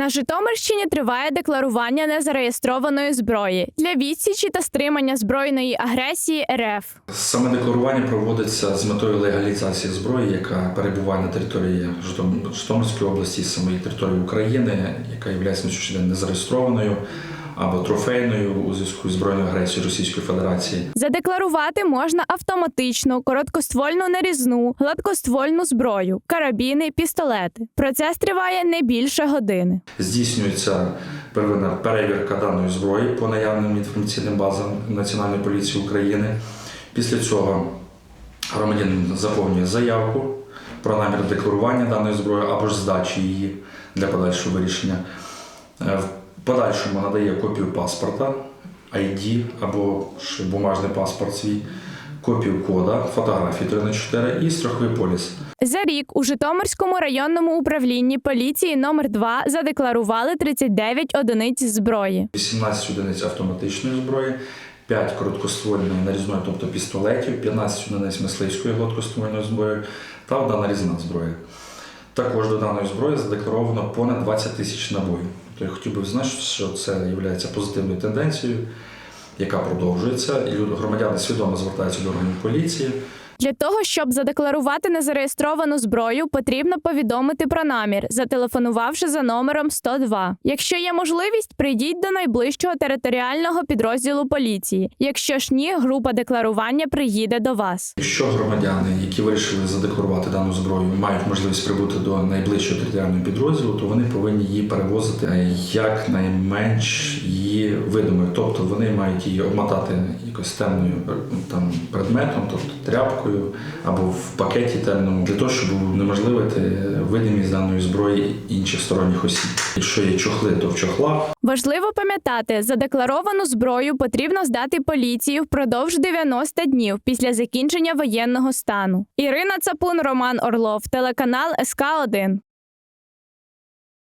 На Житомирщині триває декларування незареєстрованої зброї для відсічі та стримання збройної агресії РФ. Саме декларування проводиться з метою легалізації зброї, яка перебуває на території Житом- Житомирської області, самої території України, яка є на незареєстрованою або трофейною у зв'язку з збройною агресією Російської Федерації. Задекларувати можна автоматичну, короткоствольну нарізну, гладкоствольну зброю, карабіни, пістолети. Процес триває не більше години. Здійснюється первинна перевірка даної зброї по наявним інформаційним базам Національної поліції України. Після цього громадянин заповнює заявку про намір декларування даної зброї або ж здачі її для подальшого вирішення. Подальшому надає копію паспорта, ID або ж бумажний паспорт свій, копію кода, фотографії 3 на 4 і страховий поліс. За рік у Житомирському районному управлінні поліції номер 2 задекларували 39 одиниць зброї. 18 одиниць автоматичної зброї, 5 короткоствольної нарізної, тобто пістолетів, 15 одиниць мисливської гладкоствольної зброї та одна нарізна зброя. Також до даної зброї задекларовано понад 20 тисяч набоїв. Тобто я хотів би визначити, що це є позитивною тенденцією, яка продовжується, і громадяни свідомо звертаються до органів поліції. Для того, щоб задекларувати незареєстровану зброю, потрібно повідомити про намір, зателефонувавши за номером 102. Якщо є можливість, прийдіть до найближчого територіального підрозділу поліції. Якщо ж ні, група декларування приїде до вас. Якщо громадяни, які вирішили задекларувати дану зброю, мають можливість прибути до найближчого територіального підрозділу, то вони повинні її перевозити якнайменш її видимою. Тобто вони мають її обмотати якось темною е, там предметом, тобто тряпкою або в пакеті темному, для того, щоб унеможливити видимість даної зброї інших сторонніх осіб. Якщо є чохли, то в чохлах. Важливо пам'ятати, задекларовану зброю потрібно здати поліції впродовж 90 днів після закінчення воєнного стану. Ірина Цапун, Роман Орлов, телеканал СК 1